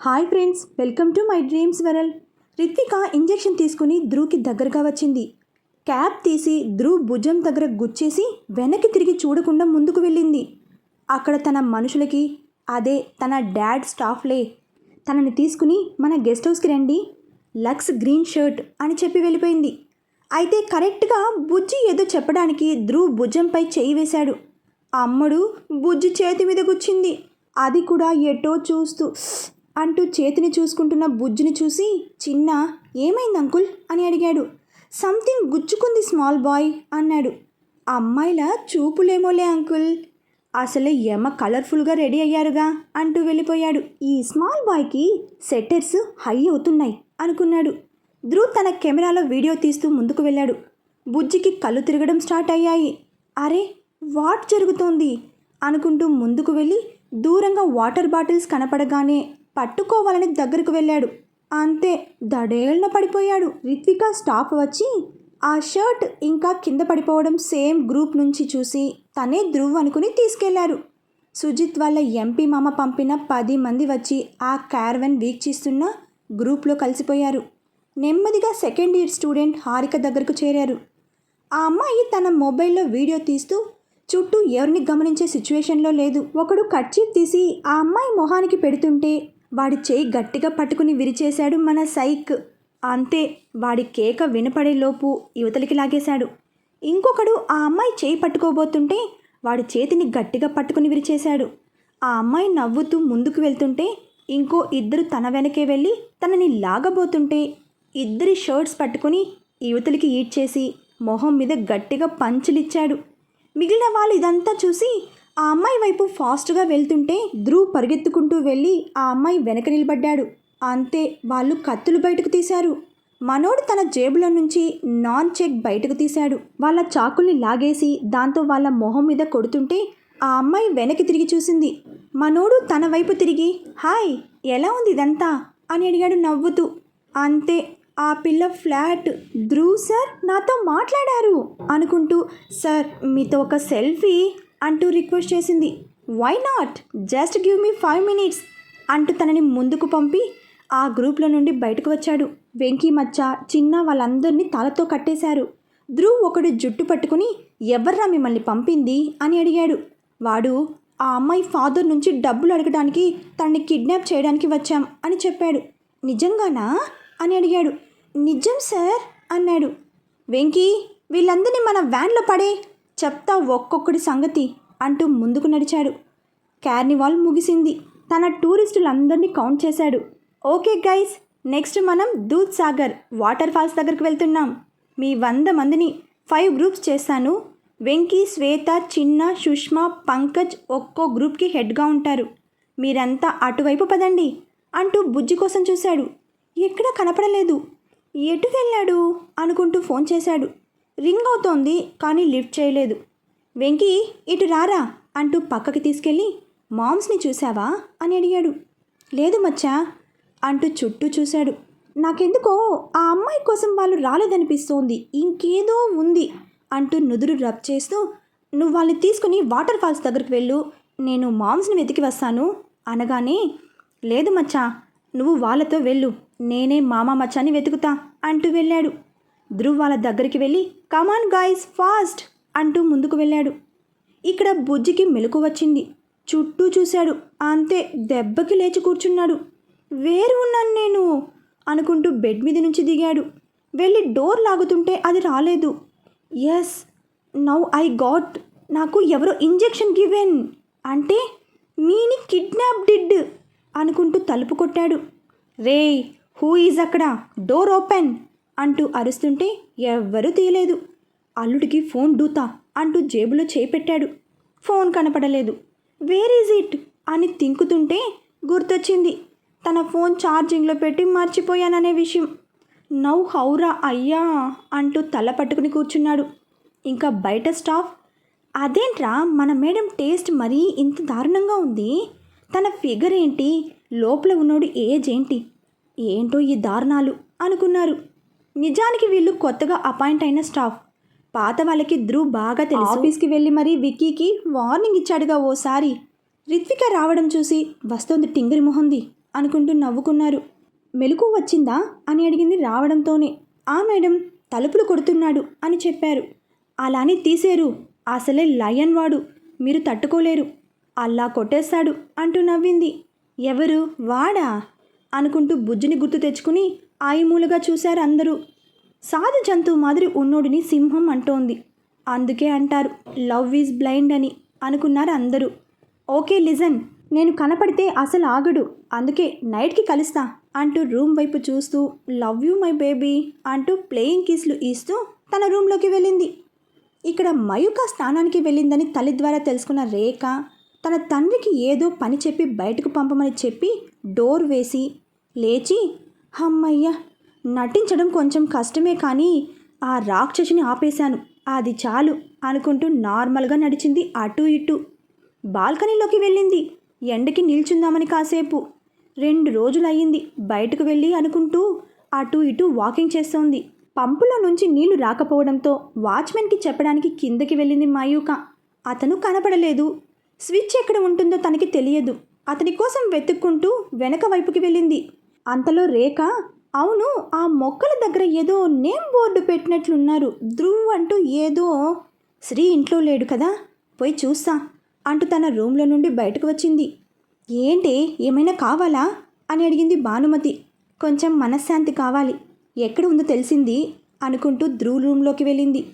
Hi friends welcome to my dreams వెరల్ Ritvika injection తీసుకుని ధ్రువ్కి దగ్గరగా వచ్చింది. క్యాప్ తీసి ధ్రువ్ భుజం దగ్గర గుచ్చేసి వెనక్కి తిరిగి చూడకుండా ముందుకు వెళ్ళింది. అక్కడ తన మనుషులకి అదే తన డాడ్ స్టాఫ్లే. తనని తీసుకుని మన గెస్ట్ హౌస్కి రండి. లక్స్ గ్రీన్ షర్ట్ అని చెప్పి వెళ్ళిపోయింది. అయితే కరెక్ట్గా బుజ్జి ఏదో చెప్పడానికి ధ్రువ్ భుజంపై చేయి వేశాడు. అమ్మడు బుజ్జి చేతి మీద గుచ్చింది అది కూడా ఎటో చూస్తూ అంటూ చేతిని చూసుకుంటున్న బుజ్జిని చూసి చిన్న ఏమైంది అంకుల్? అని అడిగాడు. సంథింగ్ గుచ్చుకుంది స్మాల్ బాయ్ అన్నాడు. అమ్మాయిల చూపులేమోలే అంకుల్. అసలే ఎమ కలర్ఫుల్గా రెడీ అయ్యారుగా అంటూ వెళ్ళిపోయాడు. ఈ స్మాల్ బాయ్కి సెట్టర్స్ హై అవుతున్నాయి అనుకున్నాడు. ధ్రువ్ తన కెమెరాలో వీడియో తీస్తూ ముందుకు వెళ్ళాడు. బుజ్జికి కళ్ళు తిరగడం స్టార్ట్ అయ్యాయి. అరే వాట్ జరుగుతోంది? అనుకుంటూ ముందుకు వెళ్ళి దూరంగా వాటర్ బాటిల్స్ కనపడగానే పట్టుకోవాలని దగ్గరకు వెళ్ళాడు. అంతే దడేళ్ళన పడిపోయాడు. రిత్విక స్టాఫ్ వచ్చి ఆ షర్ట్ ఇంకా కింద పడిపోవడం సేమ్ గ్రూప్ నుంచి చూసి తనే ధ్రువ్ అనుకుని తీసుకెళ్ళారు. సుజిత్ వాళ్ళ ఎంపీ మామ పంపిన పది మంది వచ్చి ఆ క్యార్వెన్ వీక్షిస్తున్న గ్రూప్లో కలిసిపోయారు. నెమ్మదిగా సెకండ్ ఇయర్ స్టూడెంట్ హారిక దగ్గరకు చేరారు. ఆ అమ్మాయి తన మొబైల్లో వీడియో తీస్తూ చుట్టూ ఎవరిని గమనించే సిచ్యువేషన్లో లేదు. ఒకడు కట్చీప్ తీసి ఆ అమ్మాయి మొహానికి పెడుతుంటే వాడి చేయి గట్టిగా పట్టుకుని విరిచేశాడు మన సైక్. అంతే వాడి కేక వినపడేలోపు యువతలికి లాగేశాడు. ఇంకొకడు ఆ అమ్మాయి చేయి పట్టుకోబోతుంటే వాడి చేతిని గట్టిగా పట్టుకుని విరిచేశాడు. ఆ అమ్మాయి నవ్వుతూ ముందుకు వెళ్తుంటే ఇంకో ఇద్దరు తన వెనకే వెళ్ళి తనని లాగబోతుంటే ఇద్దరి షర్ట్స్ పట్టుకుని యువతలకి ఈడ్చేసి మొహం మీద గట్టిగా పంచులిచ్చాడు. మిగిలిన వాళ్ళు ఇదంతా చూసి ఆ అమ్మాయి వైపు ఫాస్ట్గా వెళ్తుంటే ధ్రువ్ పరిగెత్తుకుంటూ వెళ్ళి ఆ అమ్మాయి వెనక నిలబడ్డాడు. అంతే వాళ్ళు కత్తులు బయటకు తీశారు. మనోడు తన జేబులో నుంచి నాన్ చెక్ బయటకు తీశాడు. వాళ్ళ చాకుల్ని లాగేసి దాంతో వాళ్ళ మొహం మీద కొడుతుంటే ఆ అమ్మాయి వెనక్కి తిరిగి చూసింది. మనోడు తన వైపు తిరిగి హాయ్ ఎలా ఉంది ఇదంతా? అని అడిగాడు నవ్వుతూ. అంతే ఆ పిల్ల ఫ్లాట్. ధ్రువ్ సార్ నాతో మాట్లాడారు అనుకుంటూ సార్ మీతో ఒక సెల్ఫీ అంటూ రిక్వెస్ట్ చేసింది. Why not just give me five minutes అంటూ తనని ముందుకు పంపి ఆ గ్రూప్లో నుండి బయటకు వచ్చాడు. వెంకీ మచ్చ చిన్న వాళ్ళందరినీ తలతో కట్టేశారు. ధ్రువ్ ఒకడు జుట్టు పట్టుకుని ఎవర్రా మిమ్మల్ని పంపింది? అని అడిగాడు. వాడు ఆ అమ్మాయి ఫాదర్ నుంచి డబ్బులు అడగడానికి తనని కిడ్నాప్ చేయడానికి వచ్చాం అని చెప్పాడు. నిజంగానా? అని అడిగాడు. నిజం సార్ అన్నాడు. వెంకీ వీళ్ళందరినీ మన వ్యాన్లో పడే చెప్తా ఒక్కొక్కడి సంగతి అంటూ ముందుకు నడిచాడు. కార్నివాల్ ముగిసింది. తన టూరిస్టులందరినీ కౌంట్ చేశాడు. ఓకే గైస్ నెక్స్ట్ మనం దూద్ సాగర్ వాటర్ ఫాల్స్ దగ్గరికి వెళ్తున్నాం. మీ వంద మందిని ఫైవ్ గ్రూప్స్ చేస్తాను వెంకీ శ్వేత చిన్న సుష్మా పంకజ్ ఒక్కో గ్రూప్కి హెడ్గా ఉంటారు. మీరంతా అటువైపు పదండి అంటూ బుజ్జి కోసం చూశాడు. ఎక్కడా కనపడలేదు. ఎటు వెళ్ళాడు? అనుకుంటూ ఫోన్ చేశాడు. రింగ్ అవుతోంది కానీ లిఫ్ట్ చేయలేదు. వెంకీ ఇటు రారా? అంటూ పక్కకి తీసుకెళ్ళి మామ్స్ని చూసావా అని అడిగాడు. లేదు మచ్చా అంటూ చుట్టూ చూశాడు. నాకెందుకో ఆ అమ్మాయి కోసం వాళ్ళు రాలేదనిపిస్తోంది ఇంకేదో ఉంది అంటూ నుదురు రబ్ చేస్తూ నువ్వు వాళ్ళని తీసుకుని వాటర్ ఫాల్స్ దగ్గరికి వెళ్ళు నేను మామ్స్ని వెతికి వస్తాను అనగానే లేదు మచ్చా నువ్వు వాళ్ళతో వెళ్ళు నేనే మామ మచ్చాని వెతుకుతా అంటూ వెళ్ళాడు. ధ్రువ్ వాళ్ళ దగ్గరికి వెళ్ళి కమాన్ గాయస్ ఫాస్ట్ అంటూ ముందుకు వెళ్ళాడు. ఇక్కడ బుజ్జికి మెలకు వచ్చింది. చుట్టూ చూశాడు. అంతే దెబ్బకి లేచి కూర్చున్నాడు. వేరు ఉన్నాను నేను! అనుకుంటూ బెడ్ మీద నుంచి దిగాడు. వెళ్ళి డోర్ లాగుతుంటే అది రాలేదు. ఎస్ నౌ ఐ గాట్ నాకు ఎవరో ఇంజెక్షన్ గివెన్ అంటే మీని కిడ్నాప్ డిడ్! అనుకుంటూ తలుపు కొట్టాడు. రే హూ ఈజ్ అక్కడ? డోర్ ఓపెన్ అంటూ అరుస్తుంటే ఎవ్వరూ తీయలేదు. అల్లుడికి ఫోన్ డూతా అంటూ జేబులో చేయి పెట్టాడు ఫోన్ కనపడలేదు. Where is it? అని తింకుతుంటే గుర్తొచ్చింది. తన ఫోన్ ఛార్జింగ్లో పెట్టి మర్చిపోయాననే విషయం. నౌ హౌరా అయ్యా అంటూ తల పట్టుకుని కూర్చున్నాడు. ఇంకా బయట స్టాఫ్ అదేంట్రా మన మేడం టేస్ట్ మరీ ఇంత దారుణంగా ఉంది? తన ఫిగర్ ఏంటి? లోపల ఉన్నోడు ఏజ్ ఏంటి? ఏంటో ఈ దారుణాలు అనుకున్నారు. నిజానికి వీళ్ళు కొత్తగా అపాయింట్ అయిన స్టాఫ్. పాత వాళ్ళకి ధ్రువ్ బాగా తెలుసు. ఆఫీస్కి వెళ్ళి మరీ విక్కీకి వార్నింగ్ ఇచ్చాడుగా ఓసారి. రిత్విక రావడం చూసి వస్తోంది టింగరి మొహంది అనుకుంటూ నవ్వుకున్నారు. మెలకు వచ్చిందా? అని అడిగింది రావడంతోనే. ఆ మేడం తలుపులు కొడుతున్నాడు అని చెప్పారు. అలానే తీసేరు. అసలే లయన్ వాడు. మీరు తట్టుకోలేరు. అల్లా కొట్టేస్తాడు అంటూ నవ్వింది. ఎవరు? వాడా? అనుకుంటూ బుజ్జిని గుర్తు తెచ్చుకుని ఆయిమూలుగా చూశారు అందరూ. సాధు జంతువు మాదిరి ఉన్నోడిని సింహం అంటోంది. అందుకే అంటారు లవ్ ఈజ్ బ్లైండ్ అని అనుకున్నారు అందరూ. Okay listen. నేను కనపడితే అసలు ఆగడు. అందుకే నైట్కి కలుస్తా అంటూ రూమ్ వైపు చూస్తూ లవ్ యూ మై బేబీ అంటూ ప్లేయింగ్ కిస్లు ఇస్తూ తన రూమ్లోకి వెళ్ళింది. ఇక్కడ మయూక స్నానానికి వెళ్ళిందని తల్లి ద్వారా తెలుసుకున్న రేఖ తన తండ్రికి ఏదో పని చెప్పి బయటకు పంపమని చెప్పి డోర్ వేసి లేచి హమ్మయ్య నటించడం కొంచెం కష్టమే కానీ ఆ రాక్షసుని ఆపేశాను. అది చాలు అనుకుంటూ నార్మల్గా నడిచింది అటు ఇటు. బాల్కనీలోకి వెళ్ళింది. ఎండకి నిల్చుందామని కాసేపు. రెండు రోజులయ్యింది బయటకు వెళ్ళి అనుకుంటూ అటు ఇటు వాకింగ్ చేస్తోంది. పంపులో నుంచి నీళ్ళు రాకపోవడంతో వాచ్మెన్కి చెప్పడానికి కిందకి వెళ్ళింది మయూక. అతను కనపడలేదు. స్విచ్ ఎక్కడ ఉంటుందో తనకి తెలియదు. అతని కోసం వెతుక్కుంటూ వెనక వైపుకి వెళ్ళింది. అంతలో రేఖ అవును ఆ మొక్కల దగ్గర ఏదో నేమ్ బోర్డు పెట్టినట్లున్నారు. ధ్రువ్ అంటూ ఏదో శ్రీ ఇంట్లో లేడు కదా పోయి చూస్తా అంటూ తన రూమ్లో నుండి బయటకు వచ్చింది. ఏంటి ఏమైనా కావాలా? అని అడిగింది భానుమతి. కొంచెం మనశ్శాంతి కావాలి. ఎక్కడ ఉందో తెలిసింది అనుకుంటూ ధ్రువ్ రూమ్లోకి వెళ్ళింది.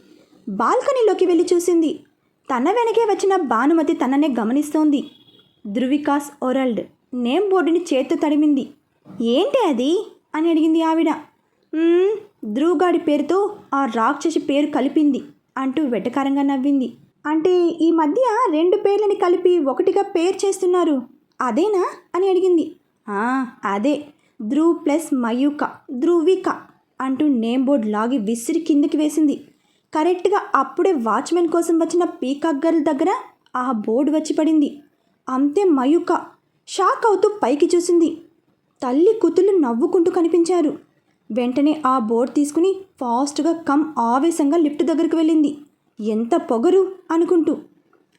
బాల్కనీలోకి వెళ్ళి చూసింది. తన వెనకే వచ్చిన భానుమతి తననే గమనిస్తోంది. ధృవికాస్ ఒరల్డ్ నేమ్ బోర్డుని చేత్తో తడిమింది ఏంటి అది? అని అడిగింది ఆవిడ. ధ్రువుగాడి ధ్రువ్ గాడి పేరుతో ఆ రాక్షసి పేరు కలిపింది అంటూ వెటకారంగా నవ్వింది. అంటే ఈ మధ్య రెండు పేర్లని కలిపి ఒకటిగా పేరు చేస్తున్నారు. అదేనా? అని అడిగింది. అదే. ధ్రువ్ ప్లస్ మయూక ధ్రువిక అంటూ నేమ్ బోర్డ్ లాగి విసిరి కిందకి వేసింది. కరెక్ట్గా అప్పుడే వాచ్మెన్ కోసం వచ్చిన పీకాక్ గర్ల్ దగ్గర ఆ బోర్డు వచ్చి పడింది. అంతే మయూక. షాక్ అవుతూ పైకి చూసింది. తల్లి కూతుళ్ళు నవ్వుకుంటూ కనిపించారు. వెంటనే ఆ బోర్డ్ తీసుకుని ఫాస్ట్గా కమ్ ఆవేశంగా లిఫ్ట్ దగ్గరికి వెళ్ళింది. ఎంత పొగరు అనుకుంటూ.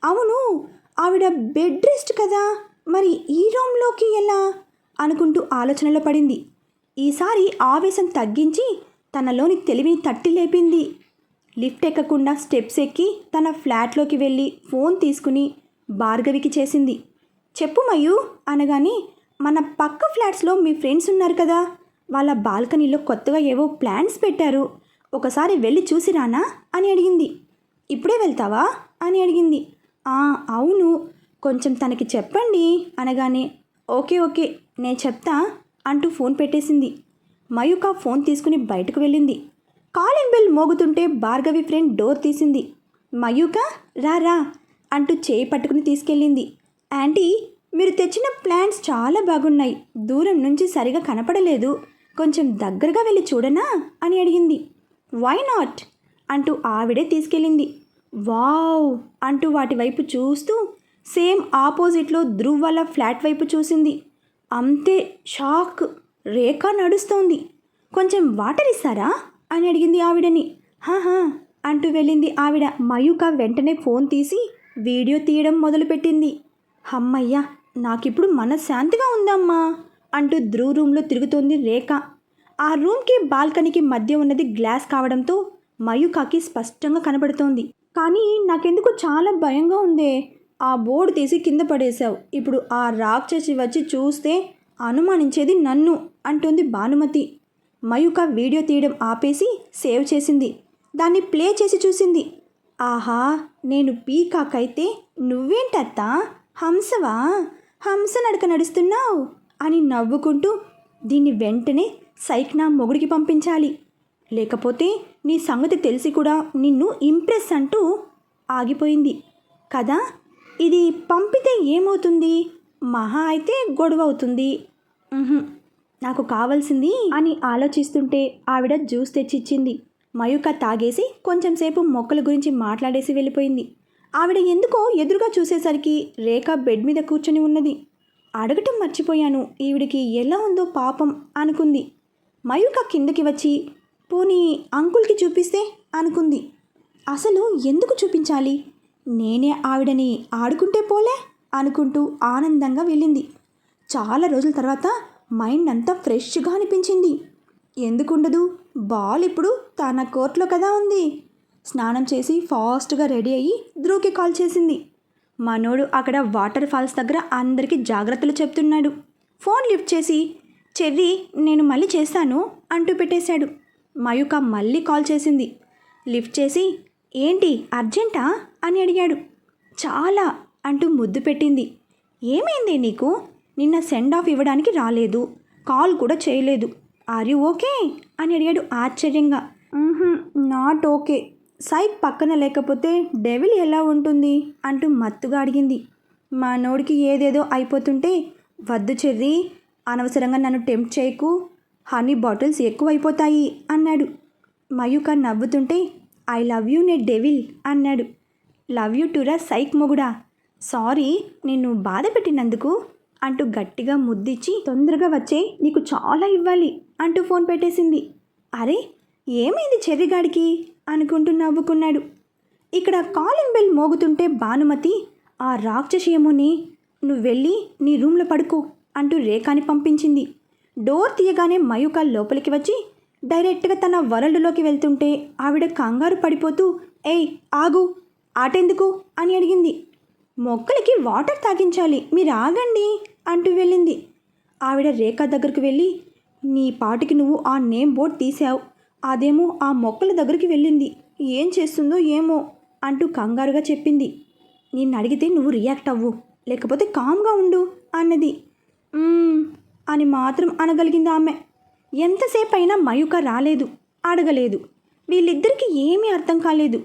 అవును ఆవిడ బెడ్ రెస్ట్ కదా మరి ఈ రూమ్లోకి ఎలా? అనుకుంటూ ఆలోచనలో పడింది. ఈసారి ఆవేశం తగ్గించి తనలోని తెలివిని తట్టి లేపింది. లిఫ్ట్ ఎక్కకుండా స్టెప్స్ ఎక్కి తన ఫ్లాట్లోకి వెళ్ళి ఫోన్ తీసుకుని భార్గవికి చేసింది. చెప్పు మయు అనగానే మన పక్క ఫ్లాట్స్లో మీ ఫ్రెండ్స్ ఉన్నారు కదా వాళ్ళ బాల్కనీలో కొత్తగా ఏవో ప్లాన్స్ పెట్టారు. ఒకసారి వెళ్ళి చూసి రానా? అని అడిగింది. ఇప్పుడే వెళ్తావా? అని అడిగింది. "ఆ, అవును. కొంచెం తనకి చెప్పండి అనగానే ఓకే ఓకే నేను చెప్తా అంటూ ఫోన్ పెట్టేసింది. మయూక ఫోన్ తీసుకుని బయటకు వెళ్ళింది. కాలింగ్ బెల్ మోగుతుంటే భార్గవి ఫ్రెండ్ డోర్ తీసింది. మయూక రా రా అంటూ చేయి పట్టుకుని తీసుకెళ్ళింది. ఆంటీ మీరు తెచ్చిన ప్లాంట్స్ చాలా బాగున్నాయి. దూరం నుంచి సరిగా కనపడలేదు. కొంచెం దగ్గరగా వెళ్ళి చూడనా? అని అడిగింది. వై నాట్ అంటూ ఆవిడే తీసుకెళ్ళింది. వావ్ అంటూ వాటి వైపు చూస్తూ సేమ్ ఆపోజిట్లో ధ్రువ్ వాళ్ళ ఫ్లాట్ వైపు చూసింది. అంతే షాక్ రేఖ నడుస్తోంది. కొంచెం వాటర్ ఇస్తారా? అని అడిగింది ఆవిడని. హాహా అంటూ వెళ్ళింది ఆవిడ. మయూక వెంటనే ఫోన్ తీసి వీడియో తీయడం మొదలుపెట్టింది. హమ్మయ్య నాకిప్పుడు మనశ్శాంతిగా ఉందమ్మా అంటూ ధ్రువ్ రూమ్లో తిరుగుతోంది రేఖ. ఆ రూమ్కి బాల్కనీకి మధ్య ఉన్నది గ్లాస్ కావడంతో మయూకాకి స్పష్టంగా కనబడుతోంది కానీ నాకెందుకు చాలా భయంగా ఉందే. ఆ బోర్డు తీసి కింద పడేశావు. ఇప్పుడు ఆ రాక్షసి వచ్చి చూస్తే అనుమానించేది నన్ను అంటుంది భానుమతి. మయూక వీడియో తీయడం ఆపేసి సేవ్ చేసింది. దాన్ని ప్లే చేసి చూసింది. ఆహా నేను పీకాక్ అయితే నువ్వేంటత్తా? హంసవా? హంస నడక నడుస్తున్నావు అని నవ్వుకుంటూ దీన్ని వెంటనే సైక్నా మొగుడికి పంపించాలి. లేకపోతే నీ సంగతి తెలిసి కూడా నిన్ను ఇంప్రెస్ అంటూ ఆగిపోయింది. కదా? ఇది పంపితే ఏమవుతుంది? మహా అయితే గొడవ అవుతుంది నాకు కావాల్సింది అని ఆలోచిస్తుంటే ఆవిడ జ్యూస్ తెచ్చిచ్చింది. మయూక తాగేసి కొంచెంసేపు మొక్కల గురించి మాట్లాడేసి వెళ్ళిపోయింది. ఆవిడ ఎందుకో ఎదురుగా చూసేసరికి రేఖ బెడ్ మీద కూర్చొని ఉన్నది. అడగటం మర్చిపోయాను. ఈవిడికి ఎలా ఉందో పాపం అనుకుంది. మయూక కిందకి వచ్చి పోనీ అంకుల్కి చూపిస్తే? అనుకుంది. అసలు ఎందుకు చూపించాలి? నేనే ఆవిడని ఆడుకుంటే పోలే? అనుకుంటూ ఆనందంగా వెళ్ళింది. చాలా రోజుల తర్వాత మైండ్ అంతా ఫ్రెష్గా అనిపించింది. ఎందుకుండదు? బాల్ ఇప్పుడు తన కోర్టులో కదా ఉంది. స్నానం చేసి ఫాస్ట్గా రెడీ అయ్యి ధ్రువ్కి కాల్ చేసింది. మనోడు అక్కడ వాటర్ ఫాల్స్ దగ్గర అందరికీ జాగ్రత్తలు చెప్తున్నాడు. ఫోన్ లిఫ్ట్ చేసి చెర్రీ నేను మళ్ళీ చేస్తాను అంటూ పెట్టేశాడు. మయూక మళ్ళీ కాల్ చేసింది. లిఫ్ట్ చేసి ఏంటి అర్జెంటా? అని అడిగాడు. చాలా అంటూ ముద్దు పెట్టింది. ఏమైంది నీకు? నిన్న సెండ్ ఆఫ్ ఇవ్వడానికి రాలేదు. కాల్ కూడా చేయలేదు. Are you okay? అని అడిగాడు ఆశ్చర్యంగా. Not okay. సైక్ పక్కన లేకపోతే డెవిల్ ఎలా ఉంటుంది అంటూ మత్తుగా అడిగింది. మా నోడికి ఏదేదో అయిపోతుంటే వద్దు చెర్రీ అనవసరంగా నన్ను టెంప్ట్ చేయకు హనీ బాటిల్స్ ఎక్కువైపోతాయి అన్నాడు. మయూక నవ్వుతుంటే ఐ లవ్ యూ నే డెవిల్ అన్నాడు. లవ్ యూ టురా సైక్ మొగుడా సారీ నిన్ను బాధ పెట్టినందుకు అంటూ గట్టిగా ముద్దిచ్చి తొందరగా వచ్చే నీకు చాలా ఇవ్వాలి అంటూ ఫోన్ పెట్టేసింది. అరే ఏమైంది చెర్రిగాడికి అనుకుంటూ నవ్వుకున్నాడు. ఇక్కడ కాలింగ్ బెల్ మోగుతుంటే భానుమతి ఆ రాక్షసేముని నువ్వు వెళ్ళి నీ రూమ్లో పడుకో అంటూ రేఖాని పంపించింది. డోర్ తీయగానే మయూక లోపలికి వచ్చి డైరెక్ట్గా తన వరల్డ్లోకి వెళ్తుంటే ఆవిడ కంగారు పడిపోతూ ఏయ్ ఆగు ఆటెందుకు? అని అడిగింది. మొక్కలకి వాటర్ తాగించాలి మీరు ఆగండి అంటూ వెళ్ళింది. ఆవిడ రేఖ దగ్గరకు వెళ్ళి నీ పాటికి నువ్వు ఆ నేమ్ బోర్డ్ తీసావు అదేమో ఆ మొక్కల దగ్గరికి వెళ్ళింది. ఏం చేస్తుందో ఏమో అంటూ కంగారుగా చెప్పింది. నిన్ను అడిగితే నువ్వు రియాక్ట్ అవ్వు. లేకపోతే కామ్గా ఉండు అన్నది. అని మాత్రం అనగలిగింది ఆమె. ఎంతసేపు అయినా మయూక రాలేదు అడగలేదు. వీళ్ళిద్దరికీ ఏమీ అర్థం కాలేదు.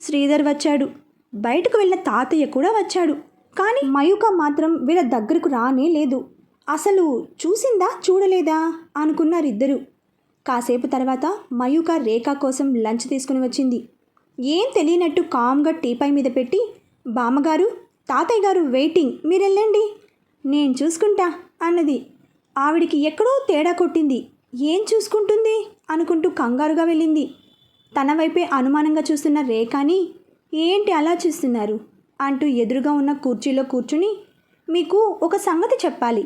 శ్రీధర్ వచ్చాడు. బయటకు వెళ్ళిన తాతయ్య కూడా వచ్చాడు. కానీ మయూక మాత్రం వీళ్ళ దగ్గరకు రానే లేదు. అసలు చూసిందా చూడలేదా అనుకున్నారు ఇద్దరు. కాసేపు తర్వాత మయూక రేఖ కోసం లంచ్ తీసుకుని వచ్చింది. ఏం తెలియనట్టు కామ్గా టీపై మీద పెట్టి బామ్మగారు తాతయ్య గారు వెయిటింగ్ మీరు వెళ్ళండి నేను చూసుకుంటా అన్నది. ఆవిడికి ఎక్కడో తేడా కొట్టింది. ఏం చూసుకుంటుంది? అనుకుంటూ కంగారుగా వెళ్ళింది. తన వైపే అనుమానంగా చూస్తున్న రేఖని ఏంటి అలా చూస్తున్నారు? అంటూ ఎదురుగా ఉన్న కుర్చీలో కూర్చుని మీకు ఒక సంగతి చెప్పాలి.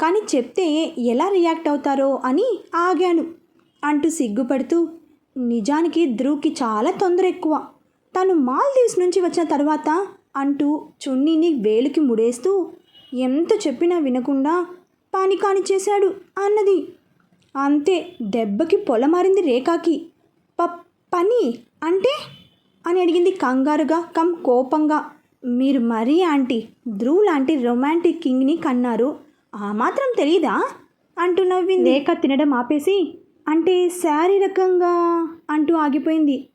కానీ చెప్తే ఎలా రియాక్ట్ అవుతారో అని ఆగాను. అంటూ సిగ్గుపడుతూ నిజానికి ధ్రువ్కి చాలా తొందర ఎక్కువ తను మాల్దీవ్స్ నుంచి వచ్చిన తర్వాత అంటూ చున్నీని వేలుకి ముడేస్తూ ఎంత చెప్పినా వినకుండా పానికాని చేశాడు అన్నది. అంతే దెబ్బకి పొలమారింది రేఖాకి. ప పని అంటే? అని అడిగింది కంగారుగా కమ్ కోపంగా. మీరు మరీ ఆంటీ ధ్రువ్ లాంటి రొమాంటిక్ కింగ్ని కన్నారు. ఆ మాత్రం తెలీదా? అంటూ నవ్వింది. రేఖ తినడం ఆపేసి అంటే శారీరకంగా అంటూ ఆగిపోయింది.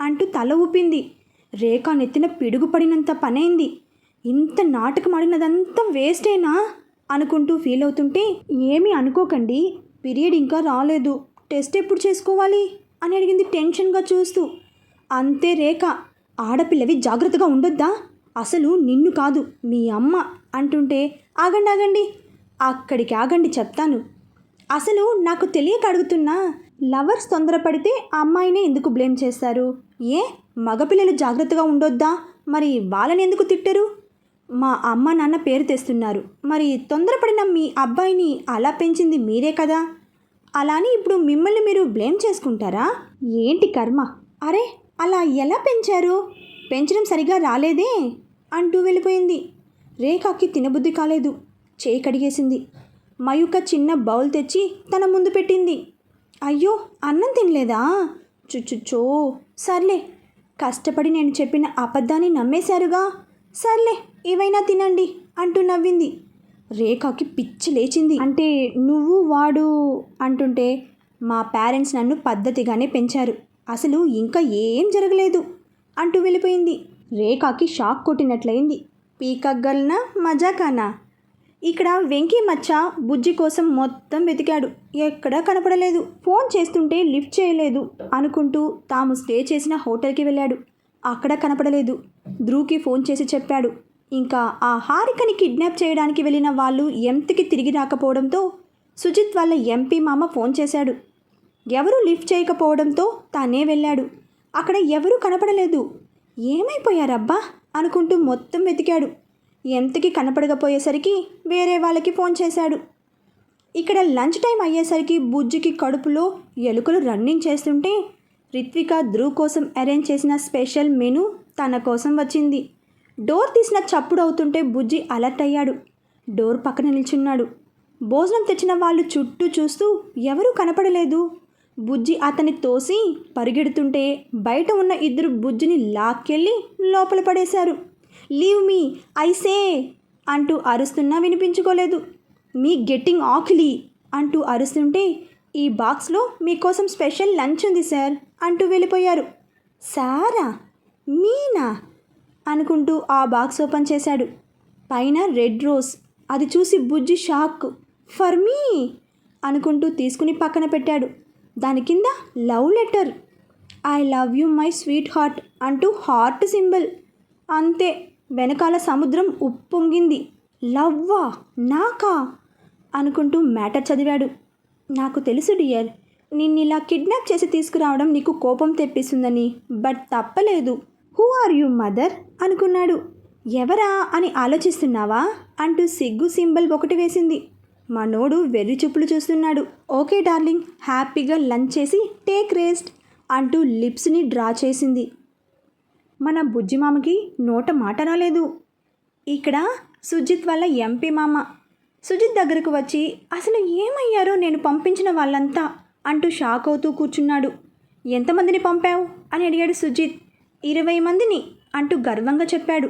అంటూ తల ఊపింది. రేఖ నెత్తిన పిడుగు పడినంత పనైంది. ఇంత నాటకం ఆడినదంతా వేస్టేనా? అనుకుంటూ ఫీల్ అవుతుంటే ఏమీ అనుకోకండి. పీరియడ్ ఇంకా రాలేదు. టెస్ట్ ఎప్పుడు చేసుకోవాలి? అని అడిగింది టెన్షన్గా చూస్తూ. అంతే రేఖ. ఆడపిల్లవి జాగ్రత్తగా ఉండొద్దా? అసలు నిన్ను కాదు మీ అమ్మ అంటుంటే ఆగండి ఆగండి. అక్కడికి ఆగండి చెప్తాను. అసలు నాకు తెలియక అడుగుతున్నా లవర్స్ తొందరపడితే అమ్మాయినే ఎందుకు బ్లేమ్ చేస్తారు? ఏ? మగపిల్లలు జాగ్రత్తగా ఉండొద్దా? మరి వాళ్ళని ఎందుకు తిట్టరు? మా అమ్మ నాన్న పేరు తెస్తున్నారు. మరి తొందరపడిన మీ అబ్బాయిని అలా పెంచింది మీరే కదా? అలా అని ఇప్పుడు మిమ్మల్ని మీరు బ్లేమ్ చేసుకుంటారా? ఏంటి కర్మ? అరే అలా ఎలా పెంచారు? పెంచడం సరిగా రాలేదే? అంటూ వెళ్ళిపోయింది. రేఖకి తినబుద్ధి కాలేదు. చేయి కడిగేసింది. మయూక చిన్న బౌల్ తెచ్చి తన ముందు పెట్టింది. అయ్యో అన్నం తినలేదా? చుచ్చుచ్చో సర్లే కష్టపడి నేను చెప్పిన అబద్ధాన్ని నమ్మేశారుగా? సర్లే ఏవైనా తినండి అంటూ నవ్వింది. రేఖకి పిచ్చి లేచింది. అంటే నువ్వు వాడు అంటుంటే మా పేరెంట్స్ నన్ను పద్ధతిగానే పెంచారు. అసలు ఇంకా ఏం జరగలేదు అంటూ వెళ్ళిపోయింది. రేఖకి షాక్ కొట్టినట్లయింది. పీకగ్గలనా మజాకానా? ఇక్కడ వెంకీ మచ్చ బుజ్జి కోసం మొత్తం వెతికాడు. ఎక్కడా కనపడలేదు. ఫోన్ చేస్తుంటే లిఫ్ట్ చేయలేదు అనుకుంటూ తాము స్టే చేసిన హోటల్కి వెళ్ళాడు. అక్కడ కనపడలేదు. ధ్రువ్కి ఫోన్ చేసి చెప్పాడు. ఇంకా ఆ హారికని కిడ్నాప్ చేయడానికి వెళ్ళిన వాళ్ళు ఎంతకి తిరిగి రాకపోవడంతో సుజిత్ వాళ్ళ ఎంపీ మామ ఫోన్ చేశాడు. ఎవరూ లిఫ్ట్ చేయకపోవడంతో తానే వెళ్ళాడు. అక్కడ ఎవరూ కనపడలేదు. ఏమైపోయారబ్బా? అనుకుంటూ మొత్తం వెతికాడు. ఎంతకి కనపడకపోయేసరికి వేరే వాళ్ళకి ఫోన్ చేశాడు. ఇక్కడ లంచ్ టైం అయ్యేసరికి బుజ్జికి కడుపులో ఎలుకలు రన్నింగ్ చేస్తుంటే రిత్విక ధ్రువ్ కోసం అరేంజ్ చేసిన స్పెషల్ మెను తన కోసం వచ్చింది. డోర్ తీసిన చప్పుడు అవుతుంటే బుజ్జి అలర్ట్ అయ్యాడు. డోర్ పక్కన నిల్చున్నాడు. భోజనం తెచ్చిన వాళ్ళు చుట్టూ చూస్తూ ఎవరూ కనపడలేదు. బుజ్జి అతన్ని తోసి పరిగెడుతుంటే బయట ఉన్న ఇద్దరు బుజ్జిని లాక్కెళ్ళి లోపల పడేశారు. లీవ్ మీ ఐసే అంటూ అరుస్తున్నా వినిపించుకోలేదు. మీ గెట్టింగ్ ఆకిలి అంటూ అరుస్తుంటే ఈ బాక్స్లో మీకోసం స్పెషల్ లంచ్ ఉంది సార్ అంటూ వెళ్ళిపోయారు. సారా? మీనా? అనుకుంటూ ఆ బాక్స్ ఓపెన్ చేశాడు. పైన రెడ్ రోజ్ అది చూసి బుజ్జి షాక్. For me? అనుకుంటూ తీసుకుని పక్కన పెట్టాడు. దాని కింద love letter. I love you my sweetheart అంటూ హార్ట్ సింబల్. అంతే. వెనకాల సముద్రం ఉప్పొంగింది. లవ్వా? నాకా? అనుకుంటూ మ్యాటర్ చదివాడు. నాకు తెలుసు డియర్ నిన్ను ఇలా కిడ్నాప్ చేసి తీసుకురావడం నీకు కోపం తెప్పిస్తుందని బట్ తప్పలేదు. Who are you mother? అనుకున్నాడు. ఎవరా అని ఆలోచిస్తున్నావా? అంటూ సిగ్గు సింబల్ ఒకటి వేసింది. మనోడు వెర్రి చూపులు చూస్తున్నాడు. ఓకే డార్లింగ్ హ్యాపీగా లంచ్ చేసి టేక్ రెస్ట్ అంటూ లిప్స్ని డ్రా చేసింది. మన బుజ్జి మామకి నోట మాట రాలేదు. ఇక్కడ సుజిత్ వాళ్ళ ఎంపీ మామ. సుజిత్ దగ్గరకు వచ్చి అసలు ఏమయ్యారో నేను పంపించిన వాళ్ళంతా అంటూ షాక్ అవుతూ కూర్చున్నాడు. ఎంతమందిని పంపావు? అని అడిగాడు సుజిత్. ఇరవై మందిని అంటూ గర్వంగా చెప్పాడు.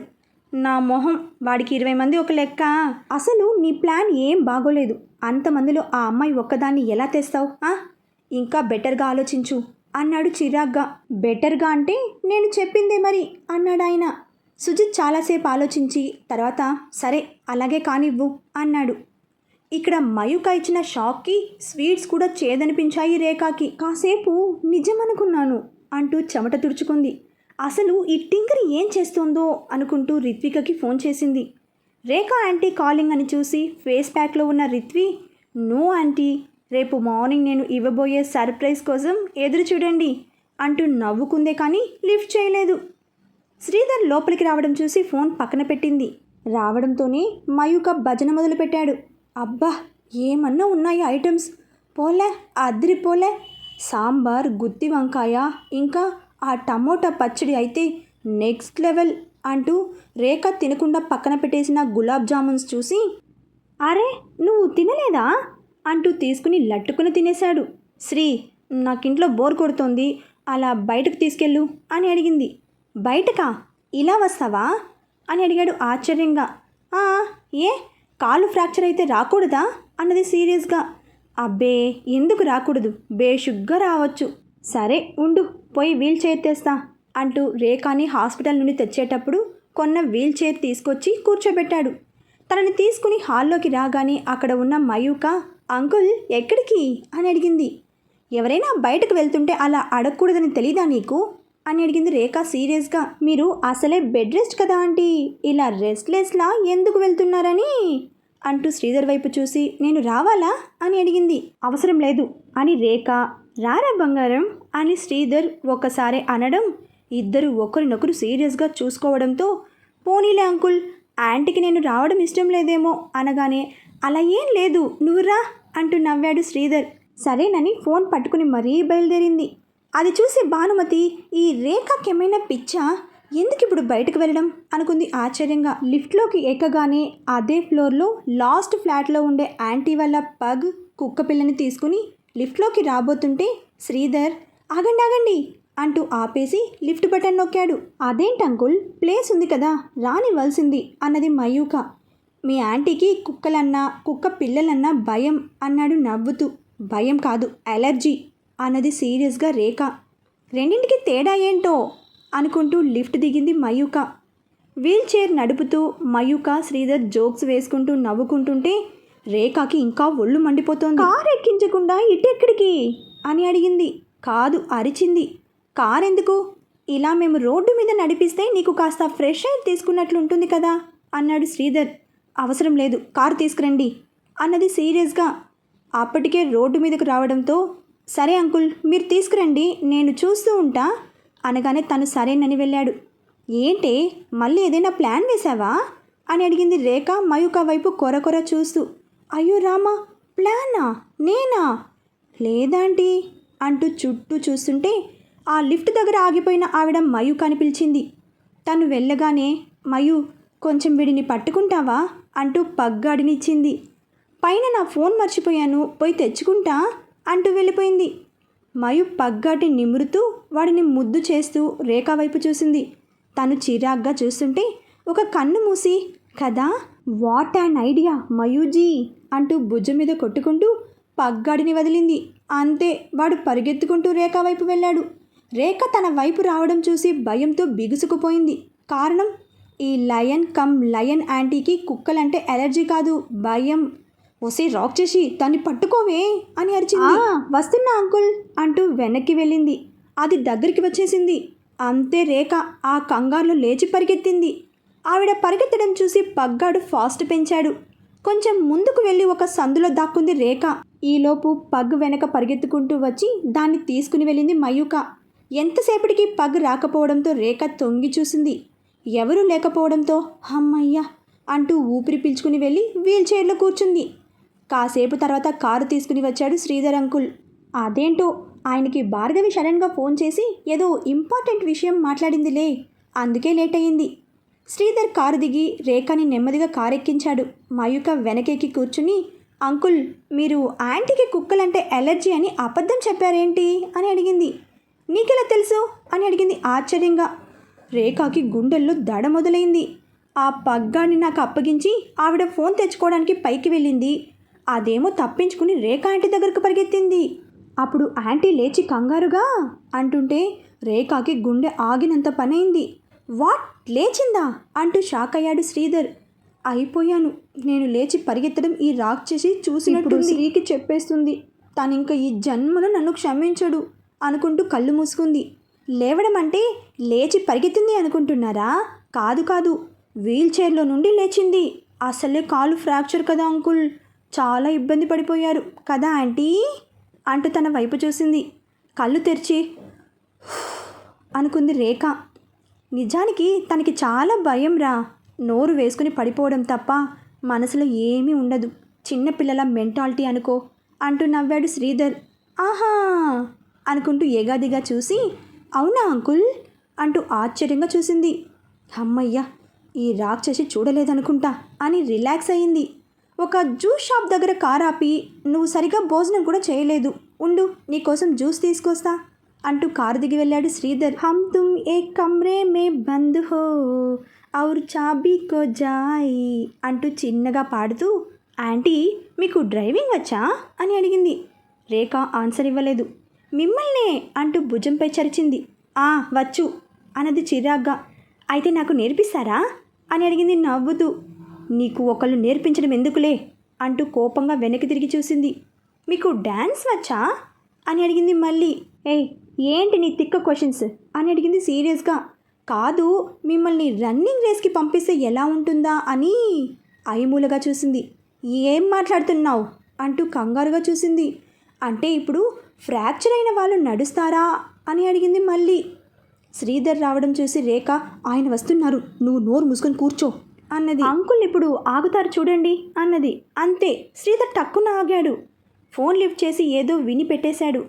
నా మొహం వాడికి ఇరవై మంది ఒక లెక్క. అసలు నీ ప్లాన్ ఏం బాగోలేదు. అంతమందిలో ఆ అమ్మాయి ఒక్కదాన్ని ఎలా తెస్తావు ఇంకా బెటర్గా ఆలోచించు. అన్నాడు చిరాగ్గా. బెటర్గా అంటే నేను చెప్పిందే మరి అన్నాడు ఆయన. సుజిత్ చాలాసేపు ఆలోచించి తర్వాత సరే అలాగే కానివ్వు అన్నాడు. ఇక్కడ మయూక ఇచ్చిన షాక్కి స్వీట్స్ కూడా చేదనిపించాయి రేఖాకి. కాసేపు నిజమనుకున్నాను అంటూ చెమట తుడుచుకుంది. అసలు ఈ టింకర్ ఏం చేస్తోందో అనుకుంటూ రిత్వికకి ఫోన్ చేసింది. రేఖ ఆంటీ కాలింగ్ అని చూసి ఫేస్ ప్యాక్లో ఉన్న రిత్వి నో ఆంటీ రేపు మార్నింగ్ నేను ఇవ్వబోయే సర్ప్రైజ్ కోసం ఎదురు చూడండి అంటూ నవ్వుకుందే కానీ లిఫ్ట్ చేయలేదు. శ్రీధర్ లోపలికి రావడం చూసి ఫోన్ పక్కన పెట్టింది. రావడంతోనే మయూక భజన మొదలుపెట్టాడు. అబ్బా ఏమన్నా ఉన్నాయి ఐటమ్స్? పోలే అద్రి పోలే. సాంబార్ గుత్తి వంకాయ ఇంకా ఆ టమోటా పచ్చడి అయితే నెక్స్ట్ లెవెల్ అంటూ రేఖ తినకుండా పక్కన పెట్టేసిన గులాబ్ జామున్స్ చూసి అరే నువ్వు తినలేదా? అంటూ తీసుకుని లట్టుకుని తినేశాడు. శ్రీ నాకింట్లో బోర్ కొడుతోంది. అలా బయటకు తీసుకెళ్ళు అని అడిగింది. బయటకా? ఇలా వస్తావా? అని అడిగాడు ఆశ్చర్యంగా. "ఆ, ఏ? కాలు ఫ్రాక్చర్ అయితే రాకూడదా? అన్నది సీరియస్గా. అబ్బే ఎందుకు రాకూడదు? బేషుగ్గా రావచ్చు. సరే ఉండు పోయి వీల్ చైర్ తెస్తా అంటూ రేఖాని హాస్పిటల్ నుండి తెచ్చేటప్పుడు కొన్న వీల్ చైర్ తీసుకొచ్చి కూర్చోబెట్టాడు. తనని తీసుకుని హాల్లోకి రాగానే అక్కడ ఉన్న మయూక అంకుల్ ఎక్కడికి? అని అడిగింది. ఎవరైనా బయటకు వెళ్తుంటే అలా అడగకూడదని తెలీదా నీకు? అని అడిగింది రేఖ సీరియస్గా. మీరు అసలే బెడ్ రెస్ట్ కదా ఆంటీ? ఇలా రెస్ట్లెస్లా ఎందుకు వెళ్తున్నారని? అంటూ శ్రీధర్ వైపు చూసి నేను రావాలా? అని అడిగింది. అవసరం లేదు. అని రేఖ రారా బంగారం? అని శ్రీధర్ ఒక్కసారి అనడం ఇద్దరు ఒకరినొకరు సీరియస్గా చూసుకోవడంతో పోనీలే అంకుల్ ఆంటీకి నేను రావడం ఇష్టం లేదేమో అనగానే అలా ఏం లేదు నువ్వు రా. అంటూ నవ్వాడు శ్రీధర్. సరేనని ఫోన్ పట్టుకుని మరీ బయలుదేరింది. అది చూసి భానుమతి ఈ రేఖకేమైనా పిచ్చా? ఎందుకు ఇప్పుడు బయటకు వెళ్ళడం? అనుకుంది ఆశ్చర్యంగా. లిఫ్ట్లోకి ఎక్కగానే అదే ఫ్లోర్లో లాస్ట్ ఫ్లాట్లో ఉండే ఆంటీ వాళ్ళ పగ్ కుక్క పిల్లని తీసుకుని లిఫ్ట్లోకి రాబోతుంటే శ్రీధర్ ఆగండి ఆగండి అంటూ ఆపేసి లిఫ్ట్ బటన్ నొక్కాడు. అదేంటి అంకుల్? ప్లేస్ ఉంది కదా రానివ్వాల్సింది అన్నది మయూక మీ ఆంటీకి కుక్కలన్నా కుక్క పిల్లలన్నా భయం అన్నాడు నవ్వుతూ. భయం కాదు అలర్జీ అన్నది సీరియస్గా రేఖ. రెండింటికి తేడా ఏంటో అనుకుంటూ లిఫ్ట్ దిగింది మయూక. వీల్ చైర్ నడుపుతూ మయూక శ్రీధర్ జోక్స్ వేసుకుంటూ నవ్వుకుంటుంటే రేఖకి ఇంకా ఒళ్ళు మండిపోతోంది. కార్ ఎక్కించకుండా ఇటెక్కడికి? అని అడిగింది. కాదు అరిచింది. కార్ ఎందుకు ఇలా మేము రోడ్డు మీద నడిపిస్తే నీకు కాస్త ఫ్రెష్ ఎయిర్ తీసుకున్నట్లుంటుంది కదా అన్నాడు శ్రీధర్. అవసరం లేదు కారు తీసుకురండి అన్నది సీరియస్గా అప్పటికే రోడ్డు మీదకు రావడంతో సరే అంకుల్ మీరు తీసుకురండి నేను చూస్తూ ఉంటా అనగానే తను సరేనని వెళ్ళాడు. ఏంటి మళ్ళీ ఏదైనా ప్లాన్ వేశావా? అని అడిగింది రేఖ మయూక వైపు కొర కొర చూస్తూ. అయ్యో రామా ప్లానా? నేనా? లేదాంటీ అంటూ చుట్టూ చూస్తుంటే ఆ లిఫ్ట్ దగ్గర ఆగిపోయిన ఆవిడ మయు కనిపించింది తను వెళ్ళగానే మయు కొంచెం వీడిని పట్టుకుంటావా? అంటూ పగ్గాడినిచ్చింది. పైన నా ఫోన్ మర్చిపోయాను పోయి తెచ్చుకుంటా? అంటూ వెళ్ళిపోయింది. మయు పగ్గాటి నిమురుతూ వాడిని ముద్దు చేస్తూ రేఖ వైపు చూసింది. తను చిరాగ్గా చూస్తుంటే ఒక కన్ను మూసి కదా వాట్ అండ్ ఐడియా మయూజీ! అంటూ భుజం మీద కొట్టుకుంటూ పగ్గాడిని వదిలింది. అంతే వాడు పరిగెత్తుకుంటూ రేఖ వైపు వెళ్ళాడు. రేఖ తన వైపు రావడం చూసి భయంతో బిగుసుకుపోయింది. కారణం ఈ లయన్ కమ్ లయన్ యాంటీకి కుక్కలంటే ఎలర్జీ కాదు. భయం. ఒసే రాక్ చేసి దాన్ని పట్టుకోవే అని అరిచింది. వస్తున్నా అంకుల్. అంటూ వెనక్కి వెళ్ళింది. అది దగ్గరికి వచ్చేసింది. అంతే రేఖ ఆ కంగారులో లేచి పరిగెత్తింది. ఆవిడ పరిగెత్తడం చూసి పగ్గాడు ఫాస్ట్ పెంచాడు. కొంచెం ముందుకు వెళ్ళి ఒక సందులో దాక్కుంది రేఖ. ఈలోపు పగ్ వెనక పరిగెత్తుకుంటూ వచ్చి దాన్ని తీసుకుని వెళ్ళింది మయూక. ఎంతసేపటికి పగ్ రాకపోవడంతో రేఖ తొంగి చూసింది. ఎవరూ లేకపోవడంతో అమ్మయ్యా అంటూ ఊపిరి పీల్చుకుని వెళ్ళి వీల్ చైర్లో కూర్చుంది. కాసేపు తర్వాత కారు తీసుకుని వచ్చాడు శ్రీధర్ అంకుల్. అదేంటో ఆయనకి భార్గవి సడన్గా ఫోన్ చేసి ఏదో ఇంపార్టెంట్ విషయం మాట్లాడిందిలే అందుకే లేట్ అయ్యింది శ్రీధర్ కారు దిగి రేఖని నెమ్మదిగా కారెక్కించాడు. మయూక వెనకెక్కి కూర్చుని అంకుల్ మీరు ఆంటీకి కుక్కలంటే ఎలర్జీ అని అబద్ధం చెప్పారేంటి? అని అడిగింది. నీకెలా తెలుసు? అని అడిగింది ఆశ్చర్యంగా. రేఖకి గుండెల్లో దడ మొదలైంది. ఆ పగ్గాన్ని నాకు అప్పగించి ఆవిడ ఫోన్ తెచ్చుకోవడానికి పైకి వెళ్ళింది. అదేమో తప్పించుకుని రేఖ ఆంటీ దగ్గరకు పరిగెత్తింది. అప్పుడు ఆంటీ లేచి కంగారుగా అంటుంటే రేఖకి గుండె ఆగినంత పనైంది. వాట్? లేచిందా? అంటూ షాక్ అయ్యాడు శ్రీధర్. అయిపోయాను. నేను లేచి పరిగెత్తడం ఈ రాక్ చేసి చూసినట్టు శ్రీకి చెప్పేస్తుంది. తను ఇంకా ఈ జన్మలో నన్ను క్షమించడు అనుకుంటూ కళ్ళు మూసుకుంది. లేవడం అంటే లేచి పరిగెత్తింది అనుకుంటున్నారా? కాదు కాదు. వీల్ చైర్లో నుండి లేచింది. అసలే కాలు ఫ్రాక్చర్ కదా అంకుల్. చాలా ఇబ్బంది పడిపోయారు కదా ఆంటీ? అంటూ తన వైపు చూసింది. కళ్ళు తెరిచి అనుకుంది రేఖ. నిజానికి తనకి చాలా భయం రా. నోరు వేసుకుని పడిపోవడం తప్ప మనసులో ఏమీ ఉండదు. చిన్నపిల్లల మెంటాలిటీ అనుకో అంటూ నవ్వాడు శ్రీధర్. ఆహా అనుకుంటూ ఏగాదిగా చూసి అవునా అంకుల్? అంటూ ఆశ్చర్యంగా చూసింది. అమ్మయ్యా ఈ రాక్ చేసి చూడలేదనుకుంటా అని రిలాక్స్ అయింది. ఒక జ్యూస్ షాప్ దగ్గర కార్ ఆపి నువ్వు సరిగా భోజనం కూడా చేయలేదు. ఉండు నీకోసం జ్యూస్ తీసుకొస్తా అంటూ కారు దిగి వెళ్ళాడు శ్రీధర్. హమ్ తుమ్ ఏ కమ్రే మే బంద్ హో ఔర్ చాబీ కో జాయి అంటూ చిన్నగా పాడుతూ ఆంటీ మీకు డ్రైవింగ్ వచ్చా? అని అడిగింది. రేఖ ఆన్సర్ ఇవ్వలేదు. మిమ్మల్నే అంటూ భుజంపై చరిచింది. ఆ వచ్చు అన్నది చిరాగ్గా. అయితే నాకు నేర్పిస్తారా? అని అడిగింది నవ్వుతూ. నీకు ఒకళ్ళు నేర్పించడం ఎందుకులే? అంటూ కోపంగా వెనక్కి తిరిగి చూసింది. మీకు డ్యాన్స్ వచ్చా? అని అడిగింది మళ్ళీ. ఏయ్ ఏంటి నీ తిక్క క్వశ్చన్స్? అని అడిగింది సీరియస్గా. కాదు మిమ్మల్ని రన్నింగ్ రేస్కి పంపిస్తే ఎలా ఉంటుందా అని ఐమూలగా చూసింది. ఏం మాట్లాడుతున్నావు? అంటూ కంగారుగా చూసింది. అంటే ఇప్పుడు ఫ్రాక్చర్ అయిన వాళ్ళు నడుస్తారా అని అడిగింది మళ్ళీ. శ్రీధర్ రావడం చూసి రేఖ ఆయన వస్తున్నారు నువ్వు నోరు మూసుకొని కూర్చో అన్నది. అంకుల్ ఇప్పుడు ఆగుతారు చూడండి అన్నది. అంతే శ్రీధర్ టక్కున ఆగాడు. ఫోన్ లిఫ్ట్ చేసి ఏదో విని పెట్టేశాడు.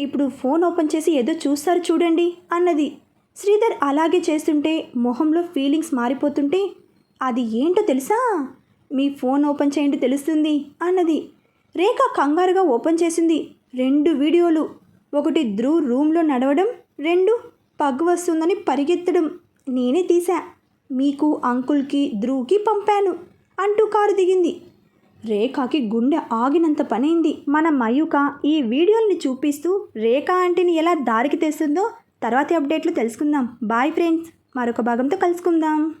ఇప్పుడు ఫోన్ ఓపెన్ చేసి ఏదో చూస్తారు చూడండి అన్నది. శ్రీధర్ అలాగే చేస్తుంటే మొహంలో ఫీలింగ్స్ మారిపోతుంటే అది ఏంటో తెలుసా? మీ ఫోన్ ఓపెన్ చేయండి తెలుస్తుంది అన్నది. రేఖ కంగారుగా ఓపెన్ చేసింది. రెండు వీడియోలు. ఒకటి ధ్రువ్ రూమ్లో నడవడం రెండు పగ్గు వస్తుందని పరిగెత్తడం. నేనే తీశా. మీకు అంకుల్కి ధ్రువ్కి పంపాను. అంటూ కారు దిగింది. రేఖకి గుండె ఆగినంత పనైంది. మన మయూక ఈ వీడియోల్ని చూపిస్తూ రేఖ ఆంటీని ఎలా దారికి తెస్తుందో తర్వాతి అప్డేట్లు తెలుసుకుందాం. Bye friends. మరొక భాగంతో కలుసుకుందాం.